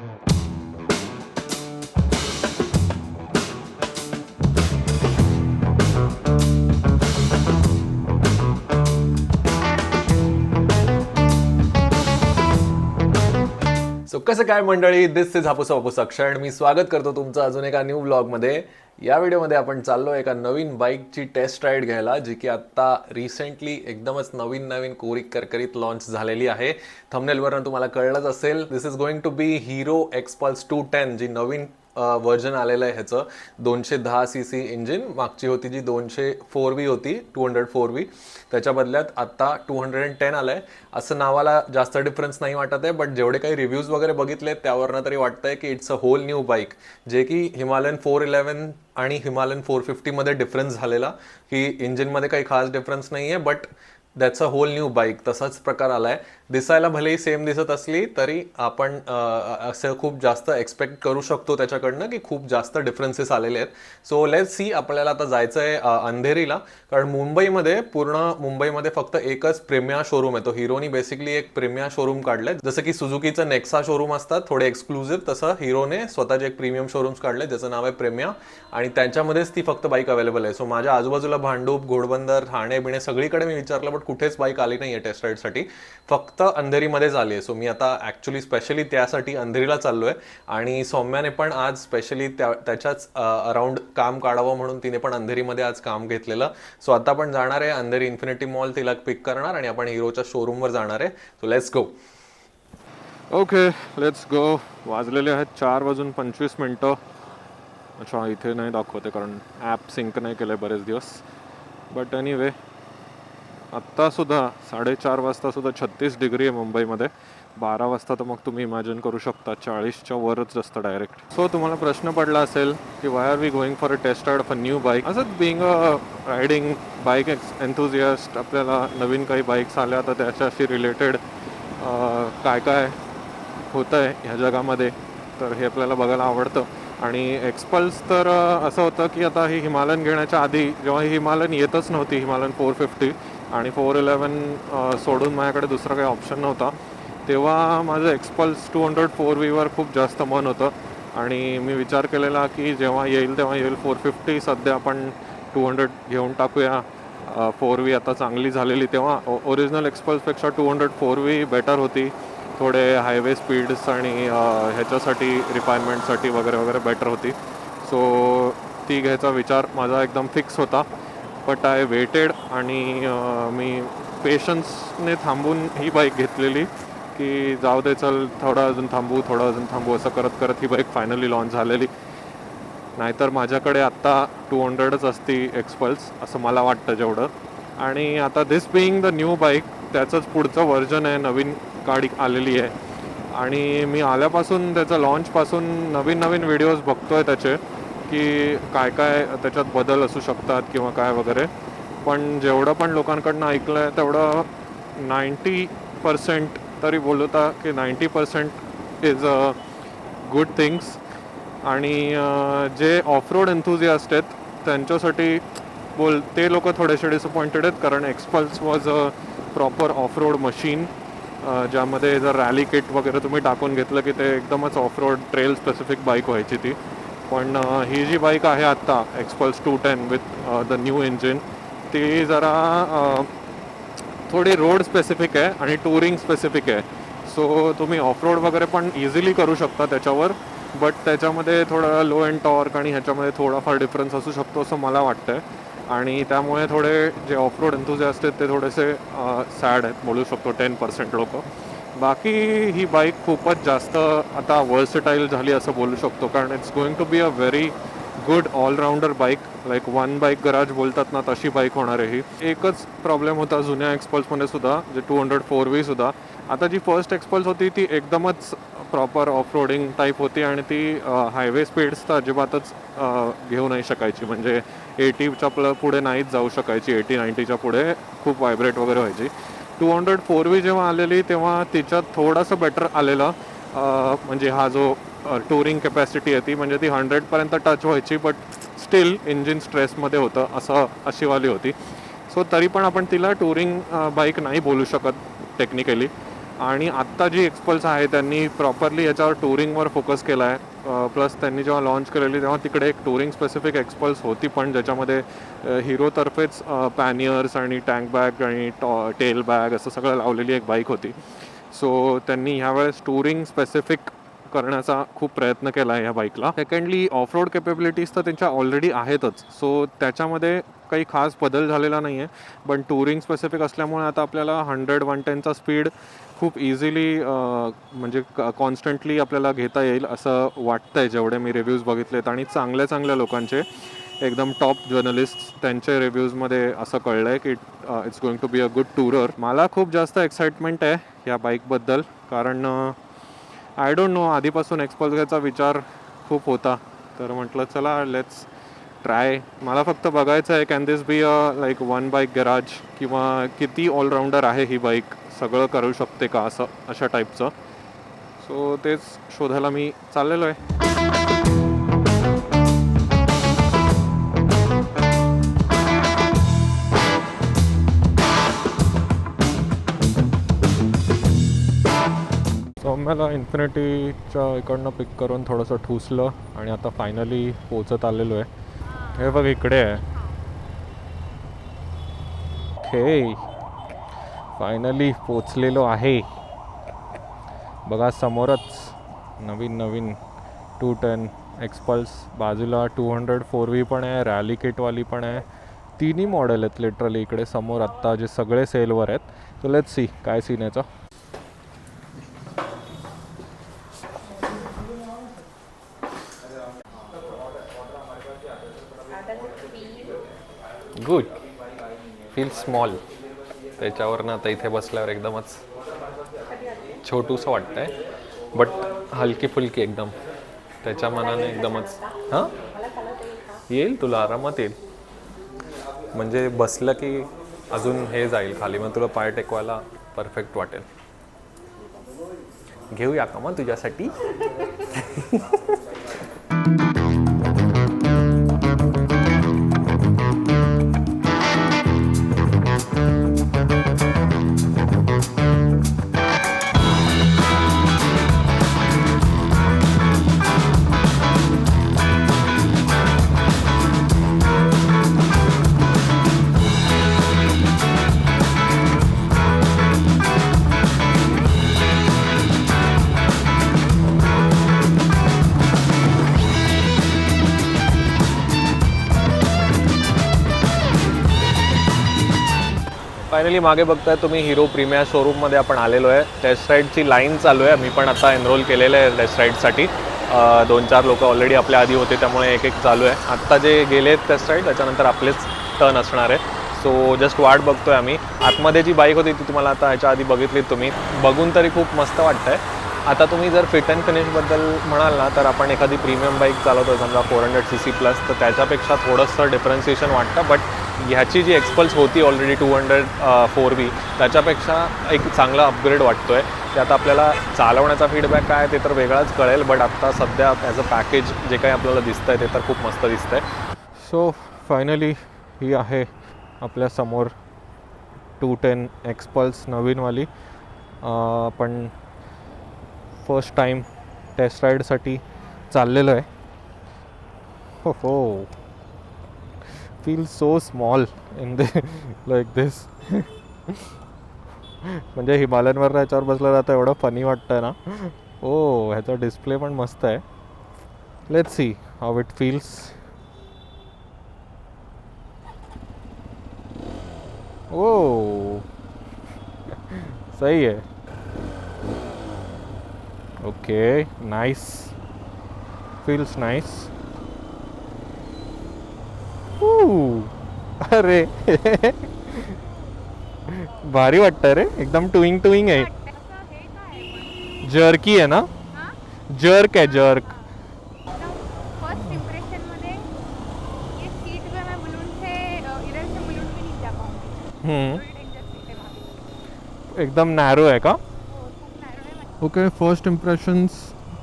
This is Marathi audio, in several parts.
Yeah. सो कसं काय मंडळी? दिस इज हापूस हापूस अक्षर आणि मी स्वागत करतो तुमचं अजून एका न्यू ब्लॉगमध्ये या व्हिडिओमध्ये आपण चाललो एका नवीन बाईकची टेस्ट राईड घ्यायला जी की आत्ता रिसेंटली एकदमच नवीन नवीन कोरिक करकरीत लॉन्च झालेली आहे. थमनेलवरून तुम्हाला कळलंच असेल. This is going to be Hero Xpulse two ten जी नवीन व्हर्जन आलेलं आहे ह्याचं. दोनशे दहा सी सी इंजिन मागची होती जी दोनशे फोर व्ही होती टू हंड्रेड फोर व्ही त्याच्या बदल्यात आत्ता टू हंड्रेड अँड टेन आलं आहे असं नावाला जास्त डिफरन्स नाही वाटत आहे बट जेवढे काही रिव्ह्यूज वगैरे बघितले त्यावरनं तरी वाटतं आहे की it's a whole new bike जे की हिमालयन फोर इलेवन आणि हिमालयन फोर फिफ्टीमध्ये डिफरन्स झालेला. की इंजिनमध्ये काही खास डिफरन्स नाही आहे but that's a whole new bike तसाच प्रकार आला आहे दिसायला भलेही सेम दिसत असली तरी आपण असं खूप जास्त एक्सपेक्ट करू शकतो त्याच्याकडनं की खूप जास्त डिफरन्सेस आलेले आहेत. सो लेट सी आपल्याला आता जायचं आहे अंधेरीला. कारण मुंबईमध्ये पूर्ण मुंबईमध्ये फक्त एकच प्रेमिया शोरूम आहे. तो हिरोनी बेसिकली एक प्रेमिया शोरूम काढलंय. जसं की सुझुकीचं नेक्सा शोरूम असतात थोडे एक्सक्लुझिव्ह तसं हिरोने स्वतःचे एक प्रीमियम शोरूम्स काढले ज्याचं नाव आहे प्रेमिया. आणि त्यांच्यामध्येच ती फक्त बाईक अवेलेबल आहे. सो माझ्या आजूबाजूला भांडूप घोडबंदर ठाणे बिणे सगळीकडे मी विचारलं बट कुठेच बाईक आली नाही आहे टेस्ट राईडसाठी फक्त अंधेरीमध्ये आले आहे. सो मी आता ॲक्च्युली स्पेशली त्यासाठी अंधेरीला चाललो आहे आणि सौम्याने पण आज स्पेशली त्या त्याच्याच अराउंड काम काढावं म्हणून तिने पण अंधेरीमध्ये आज काम घेतलेलं. सो आता आपण जाणार आहे अंधेरी इन्फिनिटी मॉल तिला पिक करणार आणि आपण हिरोच्या शोरूमवर जाणार आहे. So let's go okay let's go वाजलेले आहेत चार वाजून पंचवीस मिनटं. अच्छा इथे नाही दाखवते कारण ॲप सिंक नाही केलं आहे बरेच दिवस. बट एनिवे आत्तासुद्धा साडेचार वाजतासुद्धा छत्तीस डिग्री आहे मुंबईमध्ये. बारा वाजता तर मग तुम्ही इमॅजिन करू शकता चाळीसच्या वरच असतं डायरेक्ट सो तुम्हाला प्रश्न पडला असेल की why are we going for a test ride for new bike असंच being a riding bike ex enthusiast आपल्याला नवीन काही बाईक्स आल्या तर त्याच्याशी रिलेटेड काय काय होतं आहे ह्या जगामध्ये तर हे आपल्याला बघायला आवडतं. आणि एक्सपल्स तर असं होतं की आता ही हिमालयन घेण्याच्या आधी जेव्हा ही हिमालयन येतच नव्हती हिमालयन फोर फिफ्टी आणि फोर इलेवन सोडून माझ्याकडे दुसरा काही ऑप्शन नव्हता. तेव्हा माझं एक्सपल्स टू हंड्रेड फोर व्हीवर खूप जास्त मन होतं. आणि मी विचार केलेला की जेव्हा येईल तेव्हा येईल. फोर फिफ्टी सध्या आपण टू हंड्रेड घेऊन टाकूया. फोर व्ही आता चांगली झालेली तेव्हा. Original एक्सपल्सपेक्षा two hundred four V better होती. थोडे हायवे स्पीड्स आणि ह्याच्यासाठी रिक्वायरमेंटसाठी वगैरे वगैरे बेटर होती. सो ती घ्यायचा विचार माझा एकदम फिक्स होता. बट आय वेटेड आणि मी पेशन्सने थांबून ही बाईक घेतलेली की जाऊ दे चल थोडं अजून थांबू थोडं अजून थांबू असं करत करत ही बाईक फायनली लॉन्च झालेली. नाहीतर माझ्याकडे आत्ता टू हंड्रेडच असती एक्सपल्स असं मला वाटतं जेवढं. आणि आता this being the new bike त्याचंच पुढचं व्हर्जन आहे नवीन गाडी आलेली आहे. आणि मी आल्यापासून त्याचं लॉन्चपासून नवीन नवीन व्हिडिओज बघतो आहे त्याचे. की काय काय त्याच्यात बदल असू शकतात किंवा काय वगैरे. पण जेवढं पण लोकांकडनं ऐकलं आहे तेवढं नाईंटी पर्सेंट तरी बोलता की ninety percent is a good things आणि जे ऑफ रोड एन्थुझियास्ट आहेत त्यांच्यासाठी बोल ते लोक थोडेसे डिसअपॉइंटेड आहेत कारण Xpulse was a proper off road machine ज्यामध्ये जर रॅली किट वगैरे तुम्ही टाकून घेतलं की ते एकदमच off road trail specific bike व्हायची ती. पण ही जी बाईक आहे आत्ता Xpulse two ten with the new engine ती जरा थोडी रोड स्पेसिफिक आहे आणि टुरिंग स्पेसिफिक आहे. सो तुम्ही ऑफ रोड वगैरे पण इझिली करू शकता त्याच्यावर बट त्याच्यामध्ये थोडं लो अँड टॉर्क आणि ह्याच्यामध्ये थोडाफार डिफरन्स असू शकतो असं मला वाटतं आणि त्यामुळे थोडे जे ऑफ रोड एन्थुझियास्ट आहेत ते थोडेसे सॅड आहेत बोलू शकतो टेन पर्सेंट लोक. बाकी ही बाईक खूपच जास्त आता वर्सटाईल झाली असं बोलू शकतो कारण it's going to be a very good allrounder bike like one bike garage बोलतात ना तशी बाईक होणार आहे ही. एकच प्रॉब्लेम होता जुन्या एक्सपल्समध्ये सुद्धा जे टू हंड्रेड फोर वी सुद्धा. आता जी फर्स्ट एक्सपल्स होती ती एकदमच प्रॉपर ऑफ रोडिंग टाईप होती आणि ती हायवे स्पीड्स तर अजिबातच घेऊ नाही शकायची. म्हणजे एटीच्या पुढे नाहीच जाऊ शकायची एटी नाईन्टीच्या पुढे खूप व्हायब्रेट वगैरे व्हायची. टू हंड्रेड फोर व्ही जेव्हा आलेली तेव्हा तिच्यात थोडंसं बेटर आलेलं. म्हणजे हा जो टुरिंग कॅपॅसिटी आहे ती म्हणजे ती हंड्रेडपर्यंत टच व्हायची बट स्टील इंजिन स्ट्रेसमध्ये होतं असं अशीवाली होती. सो तरी पण आपण तिला टुरिंग बाईक नाही बोलू शकत टेक्निकली आणि आत्ता जी एक्सपल्स आहे त्यांनी प्रॉपरली याच्यावर टुरिंगवर फोकस केला आहे प्लस त्यांनी जेव्हा लॉन्च केलेली तेव्हा तिकडे एक टुरिंग स्पेसिफिक एक्सपल्स होती पण ज्याच्यामध्ये हिरोतर्फेच पॅनियर्स आणि टँक बॅग आणि टॉ टेल बॅग असं सगळं लावलेली एक बाईक होती. सो त्यांनी ह्यावेळेस टुरिंग स्पेसिफिक करण्याचा खूप प्रयत्न केला आहे या बाईकला सेकंडली ऑफ रोड कॅपेबिलिटीज तर त्यांच्या ऑलरेडी आहेतच. सो त्याच्यामध्ये काही खास बदल झालेला नाही आहे पण टुरिंग स्पेसिफिक असल्यामुळे आता आपल्याला हंड्रेड वन टेनचा स्पीड खूप इझिली म्हणजे कॉन्स्टंटली आपल्याला घेता येईल असं वाटतं आहे जेवढे मी रिव्ह्यूज बघितलेत. आणि चांगल्या चांगल्या लोकांचे एकदम टॉप जर्नलिस्ट त्यांच्या रिव्ह्यूजमध्ये असं कळलं आहे की it's going to be a good tourer मला खूप जास्त एक्साइटमेंट आहे या बाईकबद्दल कारण आय डोंट नो आधीपासून एक्सपल्स घ्यायचा विचार खूप होता. तर म्हटलं चला लेट्स ट्राय मला फक्त बघायचं आहे can this be a like one bike garage किंवा किती ऑलराऊंडर आहे ही बाईक सगळं करू शकते का असं अशा टाईपचं सो तेच शोधायला मी चाललेलो आहे. मला इन्फिनिटीच्या इकडनं पिक करून थोडंसं ठुसलं आणि आता फायनली पोचत आलेलो आहे. हे बघ इकडे आहे. फायनली पोचलेलो आहे. बघा समोरच नवीन नवीन टू टेन एक्सपल्स बाजूला टू हंड्रेड फोर व्ही पण आहे रॅली किटवाली पण आहे. तिन्ही मॉडेल आहेत लिटरली इकडे समोर आत्ता जे सगळे सेलवर आहेत. सो सी काय सीन याचा. गुड. फील स्मॉल त्याच्यावरनं आता इथे बसल्यावर एकदमच छोटूसं वाटतंय. बट हलकी फुलकी एकदम. त्याच्या मनाने एकदमच. हां? येईल तुला आरामात येईल. म्हणजे बसलं की अजून हे जाईल खाली. मग तुला पाय टेकवायला परफेक्ट वाटेल. घेऊया का मग तुझ्यासाठी? फायनली मागे बघताय तुम्ही हिरो प्रीमियर शोरूममध्ये आपण आलेलो आहे. टेस्ट राईडची लाईन चालू आहे. मी पण आता एनरोल केलेलं आहे टेस्ट राईडसाठी दोन चार लोक ऑलरेडी आपल्या आधी होते त्यामुळे एक एक चालू आहे. आत्ता जे गेले आहेत टेस्ट राईड त्याच्यानंतर आपलेच टर्न असणार आहे. सो जस्ट वाट बघतोय आम्ही. आतमध्ये जी बाईक होती ती तुम्हाला आता ह्याच्या आधी बघितलीत तुम्ही. बघून तरी खूप मस्त वाटतंय. आता तुम्ही जर फिट अँड फिनिशबद्दल म्हणाल ना तर आपण एखादी प्रीमियम बाईक चालवतो समजा four hundred C C plus तर त्याच्यापेक्षा थोडंसं डिफरन्सिएशन वाटतं. बट ह्याची जी एक्सपल्स होती already two hundred four V त्याच्यापेक्षा एक चांगला अपग्रेड वाटतो आहे ते आता आपल्याला चालवण्याचा फीडबॅक काय ते तर वेगळाच कळेल बट आत्ता सध्या ॲज अ पॅकेज जे काही आपल्याला दिसतं आहे ते तर खूप मस्त दिसतं आहे सो फायनली ही आहे आपल्यासमोर टू टेन एक्सपल्स नवीनवाली. पण फर्स्ट टाईम टेस्ट राईडसाठी चाललेलो आहे. हो हो. Feel so small in the like this म्हणजे हिमालयनवर याच्यावर बसलं जातं, एवढं फनी वाटतं ना. ओ, ह्याचा डिस्प्ले पण मस्त आहे. Let's see how it feels ओ. सही है. ओके नाइस फील्स नाइस अरे भारी वाटतं रे. एकदम टुईंग टुईंग आहे. जर्की आहे ना? जर्क आहे जर्क. फ़र्स्ट इम्प्रेशन मध्ये ये सीट पे मैं बलून से इधर से बलून पे नहीं जा पाऊँगी हम्म, एकदम नॅरो आहे का? हो ओके फ़र्स्ट इम्प्रेशन्स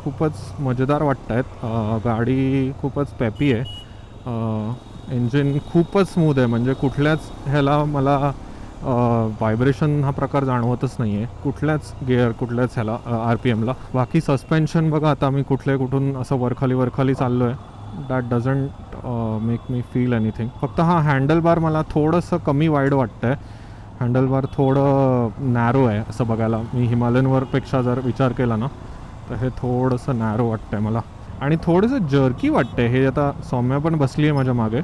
खूपच मज़ेदार वाटत आहेत गाडी खूपच पॅपी आहे. इंजिन खूपच स्मूथ आहे. म्हणजे कुठल्याच ह्याला मला व्हायब्रेशन हा प्रकार जाणवतच नाही आहे कुठल्याच गिअर कुठल्याच ह्याला आर पी एमला बाकी सस्पेन्शन बघा आता मी कुठले कुठून असं वरखाली वरखाली चाललो आहे that doesn't make me feel anything फक्त हा हँडल बार मला थोडंसं कमी वाईड वाटतं आहे हँडल बार थोडं नॅरो आहे असं बघायला. मी हिमालयनवरपेक्षा जर विचार केला ना तर हे थोडंसं नॅरो वाटतं आहे मला. आणि थोडंसं जर्की वाटतं हे आता सौम्या पण बसली आहे माझ्या मागे.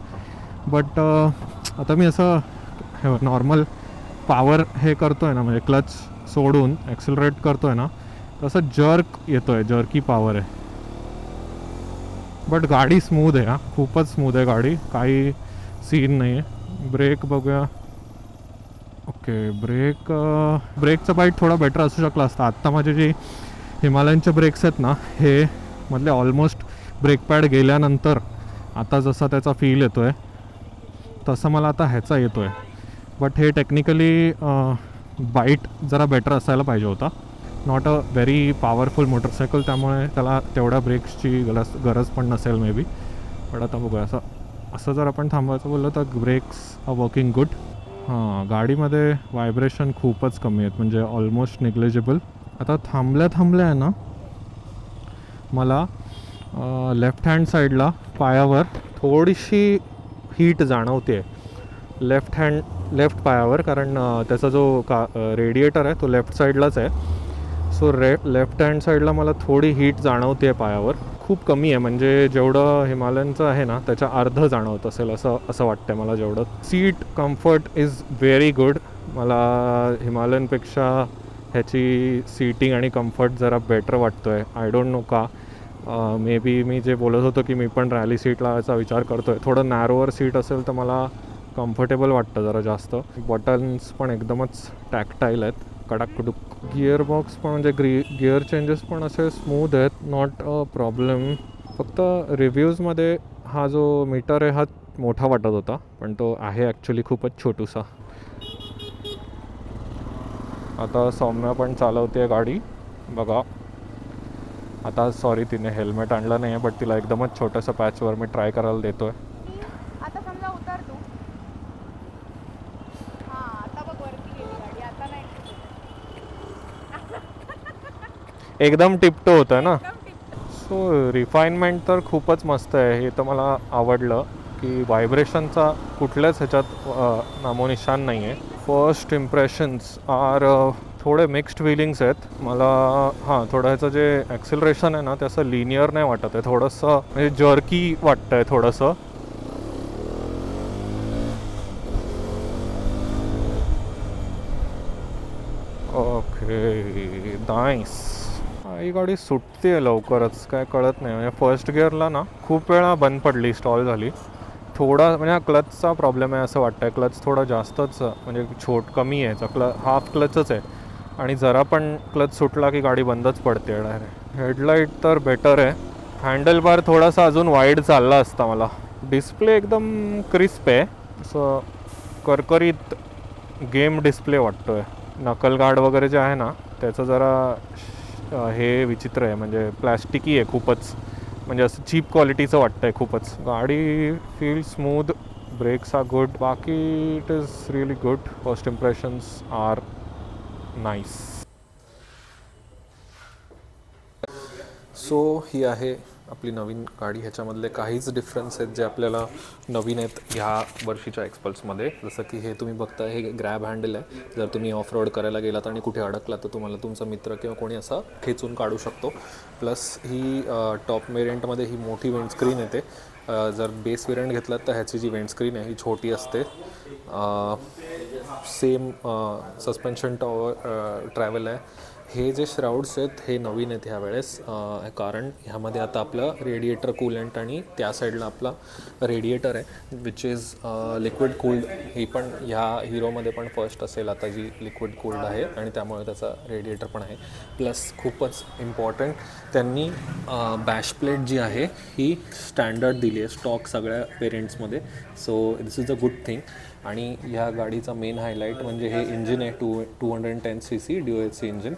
बट आता मी असं हे नॉर्मल पॉवर हे करतो आहे ना म्हणजे क्लच सोडून ॲक्सिलरेट करतो आहे ना तसं जर्क येतो आहे जर्की पॉवर आहे. बट गाडी स्मूथ आहे हा. खूपच स्मूथ आहे गाडी. काही सीन नाही आहे ब्रेक बघूया ओके ब्रेक ब्रेकचं बाईट थोडा बेटर असू शकला असता. आत्ता माझे जे हिमालयनचे ब्रेक्स आहेत ना हे मधले ऑलमोस्ट ब्रेक पॅड गेल्यानंतर आता जसा त्याचा फील येतो आहे तसं मला आता ह्याचा येतो आहे बट हे टेक्निकली बाईट जरा बेटर असायला पाहिजे होता. Not a very powerful motorcycle त्यामुळे त्याला तेवढ्या ब्रेक्सची गरज गरज पण नसेल मे बी पण आता बघूया असं असं जर आपण थांबवायचं बोललं तर ब्रेक्स आर वर्किंग गुड हां गाडीमध्ये व्हायब्रेशन खूपच कमी आहेत म्हणजे ऑलमोस्ट निग्लेजेबल आता थांबल्या थांबल्या आहे ना मला लेफ्ट हँड साईडला पायावर थोडीशी हीट जाणवते लेफ्ट हँड लेफ्ट पायावर कारण त्याचा जो का रेडिएटर आहे तो लेफ्ट साईडलाच आहे. सो रे लेफ्ट हँड साईडला मला थोडी हीट जाणवते पायावर. खूप कमी आहे म्हणजे जेवढं हिमालयनचं आहे ना त्याच्या अर्ध जाणवत असेल असं असं वाटतं मला जेवढं. Seat comfort is very good मला हिमालयनपेक्षा ह्याची सीटिंग आणि कम्फर्ट जरा बेटर वाटतो आहे आय डोंट नो का. मे बी मी जे बोलत होतो की मी पण रॅली सीट लावायचा विचार करतो आहे थोडं नॅरोवर सीट असेल तर मला कम्फर्टेबल वाटतं जरा जास्त. बटन्स पण एकदमच टॅक्टाईल आहेत. कडाकडूक गिअर बॉक्स पण म्हणजे ग्री गिअर चेंजेस पण असे स्मूथ आहेत. नॉट अ प्रॉब्लेम फक्त रिव्ह्यूजमध्ये हा जो मीटर आहे हा मोठा वाटत होता. पण तो आहे ॲक्च्युली खूपच छोटूसा. आता सौम्या पण चालवते गाडी. बघा. आता सॉरी तिने हेल्मेट आणलं नाही आहे बट तिला एकदमच छोटंसं पॅचवर मी ट्राय करायला देतो आहे आता समजा उतर तू हा आता बघ वरती गेली गाडी. आता नाही एकदम टिपटो होतं ना? सो रिफाईनमेंट तर खूपच मस्त आहे. हे तर मला आवडलं की व्हायब्रेशनचा कुठल्याच ह्याच्यात नामोनिशान नाही आहे फर्स्ट इम्प्रेशन्स आर थोडे मिक्स्ड फिलिंग्स आहेत. मला हां थोडं ह्याचं जे ॲक्सिलरेशन आहे ना त्याचं लिनियर नाही वाटत आहे. थोडंसं म्हणजे जर्की वाटतं आहे थोडंसं. ओके नाईस ही गाडी सुटते लवकरच काय कळत नाही. म्हणजे फर्स्ट गिअरला ना खूप वेळा बंद पडली स्टॉल झाली. थोडा म्हणजे हा क्लचचा प्रॉब्लेम आहे असं वाटतं आहे क्लच थोडा जास्तच म्हणजे छोट कमी आहे. क्ल हाफ क्लचच आहे. आणि जरा पण क्लच सुटला की गाडी बंदच पडते डायरेक्ट हेडलाईट तर बेटर आहे. हँडल बार थोडासा अजून वाईड चालला असता मला. डिस्प्ले एकदम क्रिस्प आहे. असं करकरीत गेम डिस्प्ले वाटतो आहे नकल गार्ड वगैरे जे आहे ना त्याचं जरा हे विचित्र आहे. म्हणजे प्लॅस्टिकी आहे खूपच. म्हणजे असं चीप क्वालिटीचं वाटतं आहे खूपच. गाडी feel smooth brakes are good बाकी it is really good first impressions are nice so ही आहे आपली नवीन गाडी ह्याच्यामधले काहीच डिफरन्स आहेत जे आपल्याला नवीन आहेत ह्या वर्षीच्या एक्सपल्समध्ये जसं की हे तुम्ही बघता हे ग्रॅब हँडल आहे. जर तुम्ही ऑफ रोड करायला गेलात आणि कुठे अडकला तर तुम्हाला तुमचा मित्र किंवा कोणी असा खेचून काढू शकतो. प्लस ही टॉप वेरियंटमध्ये ही मोठी विंडस्क्रीन येते. जर बेस वेरियंट घेतलात तर ह्याची जी विंडस्क्रीन आहे ही छोटी असते. सेम सस्पेन्शन टॉवर ट्रॅव्हल आहे. हे जे श्राऊड्स आहेत हे नवीन आहेत ह्यावेळेस. वेळेस कारण ह्यामध्ये आता आपलं रेडिएटर कूलंट आणि त्या साईडला आपला रेडिएटर आहे विच इज लिक्विड कूल्ड ही पण ह्या हिरोमध्ये पण फर्स्ट असेल आता जी लिक्विड कूल्ड आहे आणि त्यामुळे त्याचा रेडिएटर पण आहे. प्लस खूपच इम्पॉर्टंट त्यांनी बॅश प्लेट जी आहे ही स्टँडर्ड दिली आहे स्टॉक सगळ्या पेरेंट्समध्ये so this is a good thing आणि ह्या गाडीचा मेन हायलाईट म्हणजे हे इंजिन आहे two two hundred ten C C D O H C engine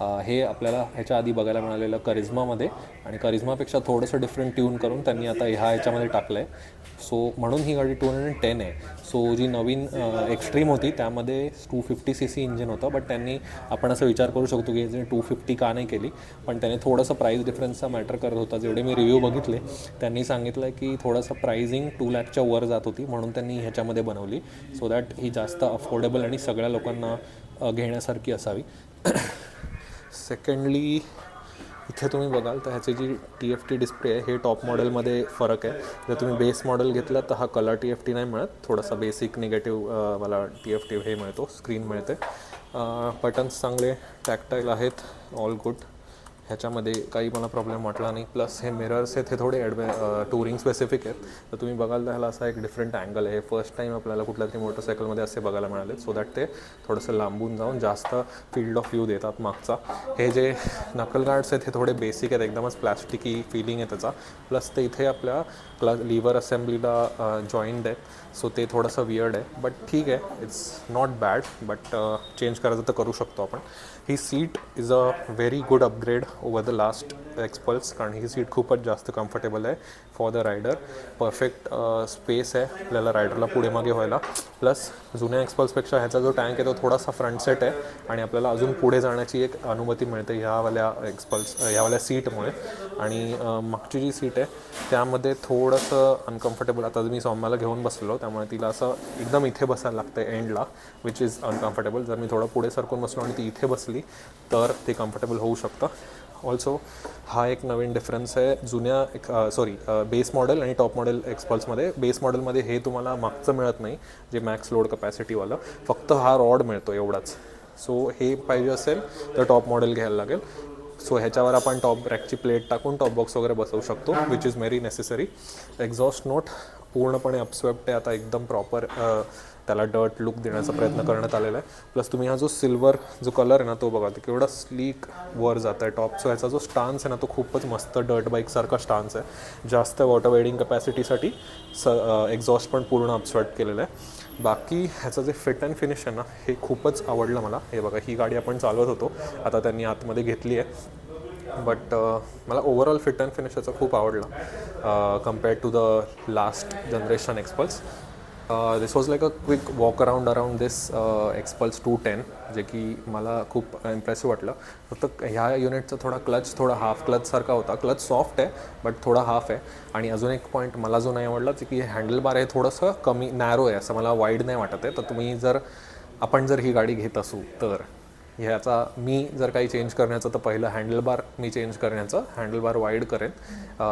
हे आपल्याला ह्याच्या आधी बघायला मिळालेलं करिझ्मामध्ये. आणि करिझ्मापेक्षा थोडंसं डिफरंट ट्यून करून त्यांनी आता ह्या ह्याच्यामध्ये टाकलं आहे सो म्हणून ही गाडी टू हंड्रेड टेन आहे. सो जी नवीन एक्स्ट्रीम होती त्यामध्ये two fifty C C engine होतं. बट त्यांनी आपण असं विचार करू शकतो की टू फिफ्टी का नाही केली पण त्याने थोडंसं प्राईस डिफरन्सचा मॅटर करत होता. जेवढे मी रिव्ह्यू बघितले त्यांनी सांगितलं की थोडंसं प्राइसिंग टू लॅकच्या वर जात होती म्हणून त्यांनी ह्याच्यामध्ये बनवली. सो दॅट ही जास्त अफोर्डेबल आणि सगळ्या लोकांना घेण्यासारखी असावी. सेकंडली इथे तुम्ही बघाल तर ह्याची जी टी एफ टी डिस्प्ले आहे हे टॉप मॉडेलमध्ये फरक आहे. जर तुम्ही बेस मॉडेल घेतलं तर हा कलर टी एफ टी नाही मिळत. थोडासा बेसिक निगेटिव्ह मला टी एफ टी हे मिळतो स्क्रीन मिळते. बटन्स चांगले टॅक्टाईल आहेत ऑल गुड ह्याच्यामध्ये काही मला प्रॉब्लेम वाटला नाही. प्लस हे मिरर्स आहेत हे थोडे ॲडवे टुरिंग स्पेसिफिक आहेत. तर तुम्ही बघाल तर ह्याला असा एक डिफरंट अँगल आहे. फर्स्ट टाईम आपल्याला कुठल्या तरी मोटरसायकलमध्ये असे बघायला मिळाले सो दॅट ते थोडंसं लांबून जाऊन जास्त फील्ड ऑफ व्ह्यू देतात मागचा. हे जे नकल गार्ड्स आहेत हे थोडे बेसिक आहेत. एकदमच प्लॅस्टिकी फिलिंग आहे त्याचा. प्लस ते इथे आपल्या क्ला लिव्हर असेंब्लीला जॉईंट आहेत. सो ते थोडंसं वियर्ड आहे. बट ठीक आहे. It's not bad but change करायचं तर करू शकतो आपण. ही seat is a very good upgrade over the last Xpulse कारण ही सीट खूपच जास्त कम्फर्टेबल आहे for the rider perfect space आहे आपल्याला रायडरला पुढे मागे व्हायला. प्लस जुन्या एक्सपल्सपेक्षा ह्याचा जो टँक आहे तो थोडासा फ्रंट सेट आहे. आणि आपल्याला अजून पुढे जाण्याची एक अनुमती मिळते ह्यावाल्या एक्सपल्स ह्यावाल्या सीटमुळे आणि मागची जी सीट आहे त्यामध्ये थोडंसं अनकम्फर्टेबल आता मी सौम्याला घेऊन बसलो त्यामुळे तिला असं एकदम इथे बसायला लागतं एंडला विच इज अनकम्फर्टेबल जर मी थोडं पुढे सरकून बसलो आणि ती इथे बसली तर ते कम्फर्टेबल होऊ शकतं. ऑल्सो हा एक नवीन डिफरन्स आहे. जुन्या एक सॉरी बेस मॉडेल आणि टॉप मॉडेल एक्सपल्समध्ये बेस मॉडेलमध्ये हे तुम्हाला मागचं मिळत नाही जे मॅक्स लोड कपॅसिटीवालं फक्त हा रॉड मिळतो एवढाच. सो हे पाहिजे असेल तर टॉप मॉडेल घ्यायला लागेल. सो ह्याच्यावर आपण टॉप रॅकची प्लेट टाकून टॉप बॉक्स वगैरे बसवू शकतो which is very necessary exhaust note पूर्णपणे अपस्वेप्ट आहे. आता एकदम प्रॉपर त्याला डर्ट लुक देण्याचा प्रयत्न करण्यात आलेला आहे. प्लस तुम्ही हा जो सिल्वर जो कलर आहे ना तो बघा. केवढा स्लीक वर जात आहे टॉप सो ह्याचा जो स्टान्स आहे ना तो खूपच मस्त डर्ट बाईकसारखा स्टान्स आहे. जास्त वॉटर वेडिंग कपॅसिटीसाठी स एक्झॉस्ट पण पूर्ण अपस्वेट केलेलं आहे. बाकी ह्याचं जे फिट अँड फिनिश आहे ना हे खूपच आवडलं मला. हे बघा ही गाडी आपण चालवत होतो. आता त्यांनी आतमध्ये घेतली आहे. बट मला ओव्हरऑल फिट अँड फिनिश याचा खूप आवडला compared to the last generation this was like a quick walk around around this Xpulse two ten जे की मला खूप इम्प्रेसिव्ह वाटलं. फक्त ह्या युनिटचा थोडा क्लच थोडा हाफ क्लचसारखा होता. क्लच सॉफ्ट आहे बट थोडा हाफ आहे. आणि अजून एक पॉईंट मला जो नाही आवडला की हँडल बार आहे थोडंसं कमी नॅरो आहे असं मला वाईड नाही वाटत आहे. तर तुम्ही जर आपण जर ही गाडी घेत असू तर. ह्याचा मी जर काही चेंज करण्याचं तर पहिलं हँडल बार मी चेंज करण्याचं. हँडल बार वाईड करेन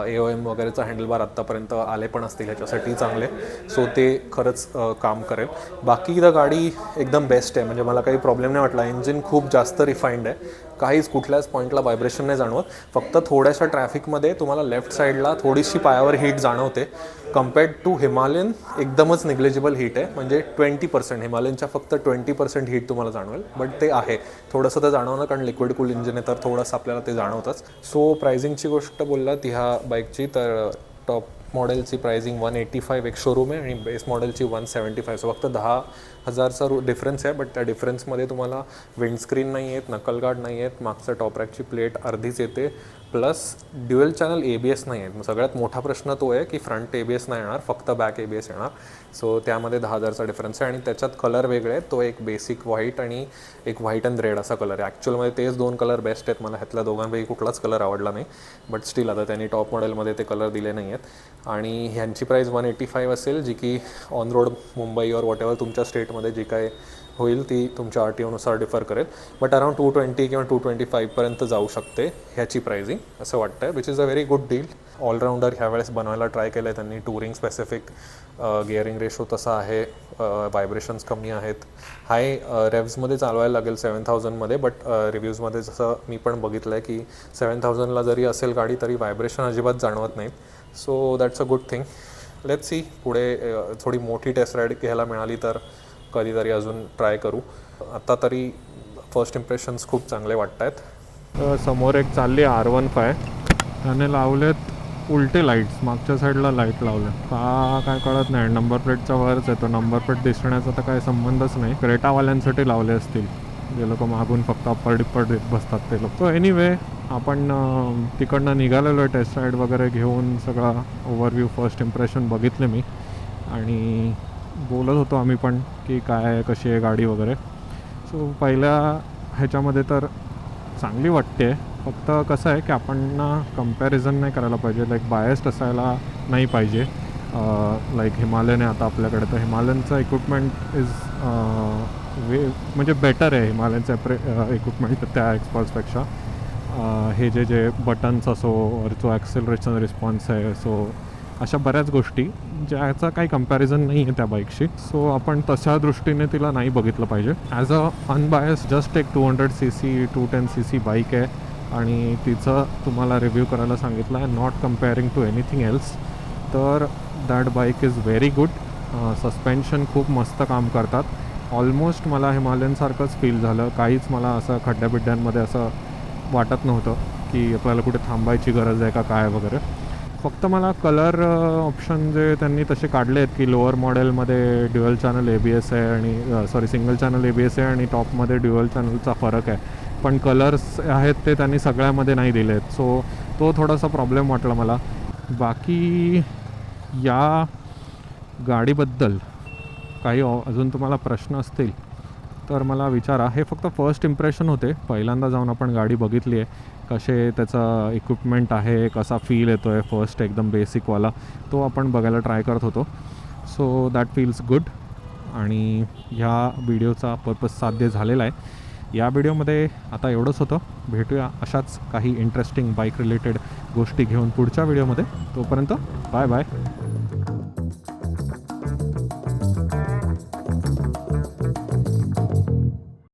ए ओ एम वगैरेचं हँडल बार आत्तापर्यंत आले पण असतील ह्याच्यासाठी चांगले. सो ते खरंच काम करेल. बाकी तर गाडी एकदम बेस्ट आहे. म्हणजे मला काही प्रॉब्लेम नाही वाटला. इंजिन खूप जास्त रिफाईंड आहे. काहीच कुठल्याच पॉईंटला व्हायब्रेशन नाही जाणवत. फक्त थोड्याशा ट्रॅफिकमध्ये तुम्हाला लेफ्ट साईडला थोडीशी पायावर हीट जाणवते. कम्पेअर्ड टू हिमालयन एकदमच निग्लेजिबल हीट आहे. म्हणजे ट्वेंटी पर्सेंट हिमालयनच्या फक्त ट्वेंटी पर्सेंट हीट तुम्हाला जाणवेल. बट ते आहे. थोडंसं तर जाणवणार कारण लिक्विड कूल इंजिन आहे तर थोडंसं आपल्याला ते जाणवतंच. सो प्रायझिंगची गोष्ट बोललात ह्या बाईकची तर टॉप मॉडेलची प्राइसिंग वन एटी फाईव्ह एक शोरूम आहे आणि बेस मॉडेलची वन सेवन्टी फाईव्ह सो फक्त दहा हजारचा रू डिफरन्स आहे बट त्या डिफरन्समध्ये तुम्हाला विंडस्क्रीन नाही आहेत नकलगार्ड नाही आहेत मागचं टॉप रॅकची प्लेट अर्धीच येते plus dual channel A B S नाही आहेत सगळ्यात मोठा प्रश्न तो आहे की फ्रंट ए बी एस नाही येणार फक्त बॅक ए बी एस येणार. सो त्यामध्ये दहा हजारचा डिफरन्स आहे आणि त्याच्यात कलर वेगळे आहेत. तो एक बेसिक व्हाईट आणि एक व्हाईट अँड रेड असा कलर आहे. ॲक्च्युअलमध्ये तेच दोन कलर बेस्ट आहेत. मला ह्यातल्या दोघांपैकी कुठलाच कलर आवडला नाही. बट स्टील आता त्यांनी टॉप मॉडेलमध्ये ते कलर दिले नाही आहेत. आणि ह्यांची प्राईस वन एटी फाईव्ह असेल जी की ऑन रोड मुंबई और वॉट एव्हर तुमच्या स्टेटमध्ये जी काय होईल ती तुमच्या आर टी ओनुसार डिफर करेल. बट अराउंड टू ट्वेंटी किंवा टू ट्वेंटी फाईव्हपर्यंत जाऊ शकते ह्याची प्राइजिंग असं वाटतं आहे which is a very good deal allrounder ह्यावेळेस बनवायला ट्राय केलं आहे त्यांनी टुरिंग स्पेसिफिक गिअरिंग रेशो तसा आहे व्हायब्रेशन्स कमी आहेत. हाय रेव्समध्ये चालवायला लागेल सेवन थाउजंडमध्ये बट रिव्ह्यूजमध्ये जसं मी पण बघितलं आहे की सेवन थाउजंडला जरी असेल गाडी तरी व्हायब्रेशन अजिबात जाणवत नाहीत. So that's a good thing let's see पुढे थोडी मोठी टेस्ट राईड घ्यायला मिळाली तर कधीतरी अजून ट्राय करू. आता तरी फर्स्ट इम्प्रेशन्स खूप चांगले वाटत आहेत तर समोर एक चालली आर वन फाय त्याने लावलेत उलटे लाईट्स मागच्या साईडला लाइट लावले का काय कळत नाही. नंबर प्लेटच्या वरच येतो नंबर प्लेट दिसण्याचा तर काही संबंधच नाही. क्रेटावाल्यांसाठी लावले असतील. जे लोक मागून फक्त अप्पर डिप्पर देत बसतात ते लोक. एनिवे आपण तिकडनं निघालेलो आहे टेस्ट राईड वगैरे घेऊन सगळा ओव्हरव्ह्यू फर्स्ट इम्प्रेशन बघितले मी. आणि बोलत होतो आम्ही पण की काय आहे, कशी आहे गाडी वगैरे. सो पहिल्या ह्याच्यामध्ये तर चांगली वाटते. फक्त कसं आहे की आपण ना कंपॅरिझन नाही करायला पाहिजे. लाईक बायस्ट असायला नाही पाहिजे. लाईक हिमालयन आहे आता आपल्याकडे. तर हिमालयनचं इक्विपमेंट इज वे म्हणजे बेटर आहे हिमालयनचं प्रे इक्विपमेंट त्या एक्सपर्ट्सपेक्षा हे जे जे बटन्स असो और जो ॲक्सेलरेशन रिस्पॉन्स आहे सो अशा बऱ्याच गोष्टी ज्याचा काही कंपॅरिझन नाही आहे त्या बाईकशी सो आपण तशा दृष्टीने तिला नाही बघितलं पाहिजे. ॲज अ अनबायस जस्ट एक two hundred C C two ten C C bike आहे आणि तिचं तुम्हाला रिव्ह्यू करायला सांगितलं आहे not comparing to anything else तर that bike is very good suspension खूप मस्त काम करतात. ऑलमोस्ट मला हिमालयनसारखंच फील झालं. काहीच मला असं खड्ड्याबिड्ड्यांमध्ये असं वाटत नव्हतं की आपल्याला कुठे थांबायची गरज आहे का काय वगैरे. फक्त मला कलर ऑप्शन जे त्यांनी तसे काढले आहेत की लोअर मॉडेलमध्ये dual channel A B S आहे आणि sorry single channel A B S आहे आणि टॉपमध्ये ड्युअल चॅनलचा फरक आहे. पण कलर्स आहेत ते त्यांनी सगळ्यामध्ये नाही दिले आहेत. सो तो थोडासा प्रॉब्लेम वाटला मला. बाकी या गाडीबद्दल काही अजून तुम्हाला प्रश्न असतील तर मला विचारा हे फक्त फर्स्ट इम्प्रेशन होते. पहिल्यांदा जाऊन आपण गाडी बघितली आहे. कसे त्याचं इक्विपमेंट आहे कसा फील येतो आहे फर्स्ट एकदम बेसिकवाला तो आपण बघायला ट्राय करत होतो. सो दॅट फील्स गुड आणि ह्या व्हिडिओचा पर्पज साध्य झालेला आहे. या व्हिडिओमध्ये आता एवढंच होतं. भेटूया अशाच काही इंटरेस्टिंग बाईक रिलेटेड गोष्टी घेऊन पुढच्या व्हिडिओमध्ये तोपर्यंत बाय बाय